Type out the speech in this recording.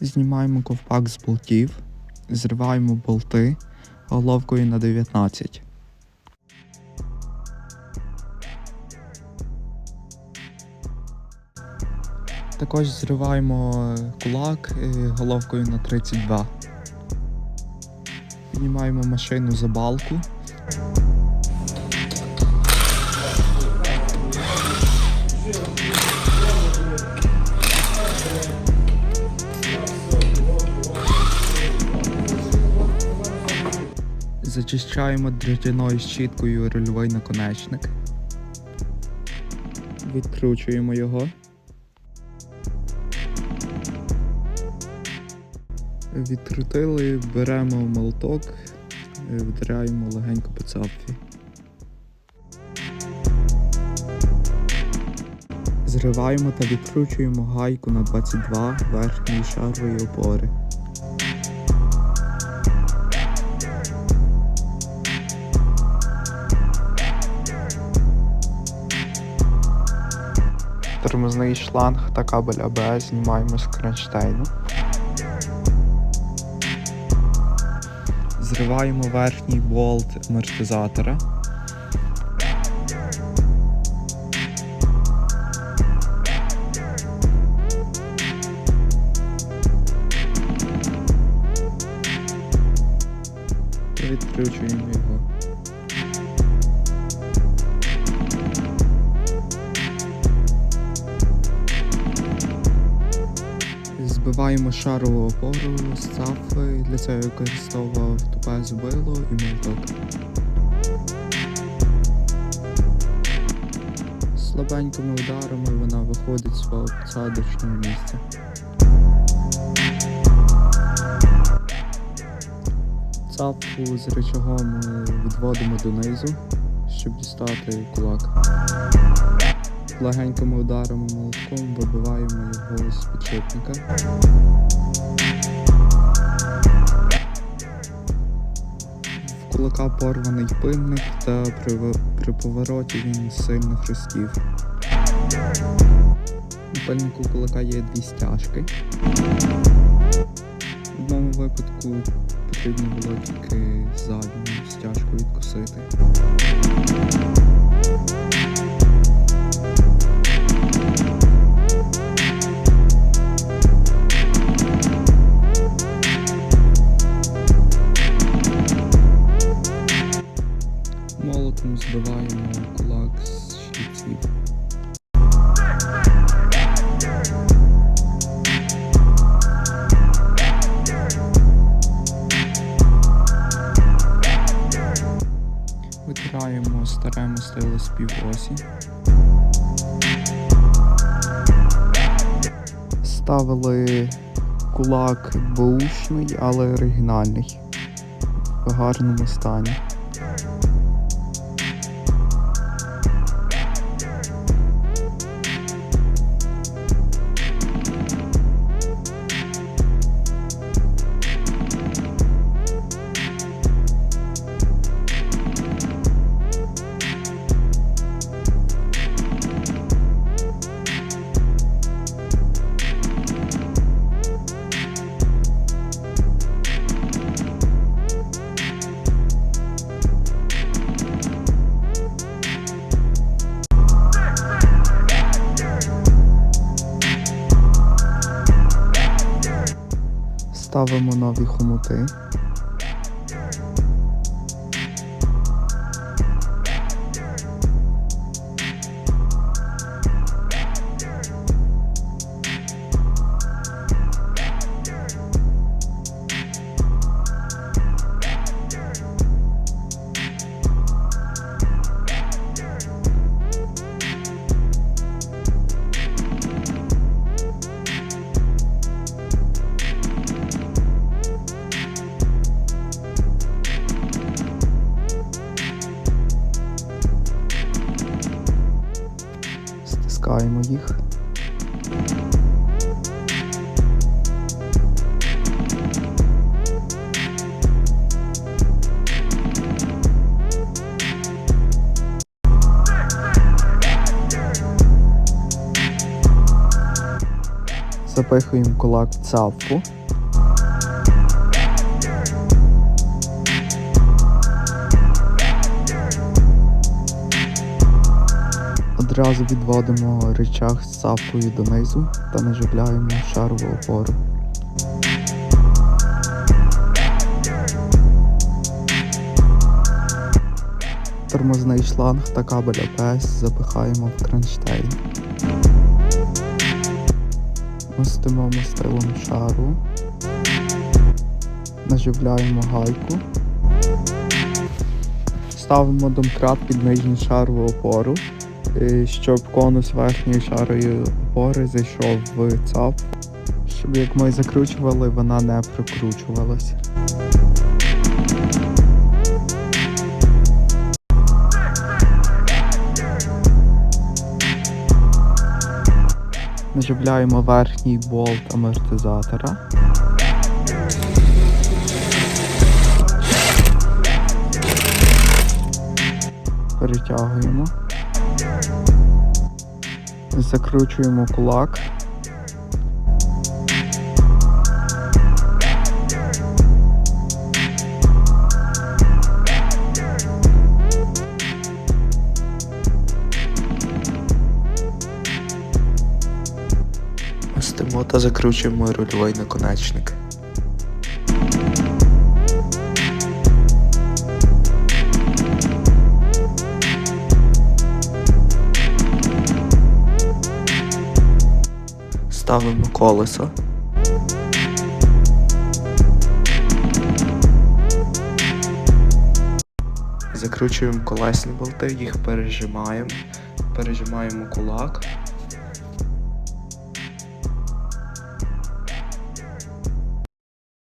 Знімаємо ковпак з болтів, зриваємо болти головкою на 19. Також зриваємо кулак е, головкою на 32. Піднімаємо машину за балку. Зачищаємо дротяною щіткою рульовий наконечник. Відкручуємо його. Відкрутили, беремо молоток, е, вдаряємо легенько по цапфі. Зриваємо та відкручуємо гайку на 22 верхньої шарової опори. Тормозний шланг та кабель АБС знімаємо з кронштейну. Зриваємо верхній болт амортизатора. Відкручуємо його. Збиваємо шарову опору з цафи, для цього я використовував тупе зубило і молоток. Слабенькими ударами вона виходить з свого посадочного місця. Цапку з рычагом е, відводимо донизу, щоб дістати кулак. Легенькими ударами молотком його з підшипника. В кулака порваний пильник та при, при повороті він сильно хрустів. У пильнику кулака є дві стяжки. В одному випадку потрібно було тільки задню стяжку відкусити. Молотом збиваємо кулак з шліців. Витираємо старе мастило з півосі. Ставили кулак бушний, але оригінальний. В гарному стані. Ставимо нові хомути. Стискаємо їх. Запихуємо кулак в цавку. Одразу відводимо речах з цавкою донизу та наживляємо шарову опору. Тормозний шланг та кабель АПС запихаємо в кронштейн. Мостимо мастилом шару. Наживляємо гайку. Ставимо домкрат під нижню шарову опору, щоб конус верхньої шарої опори зайшов в цап, щоб як ми закручували, вона не прокручувалась. Наживляємо верхній болт амортизатора. Перетягуємо. Закручуємо кулак. Стимо та закручуємо рульовий наконечник. Ставимо колесо. Закручуємо колесні болти, їх пережимаємо, пережимаємо кулак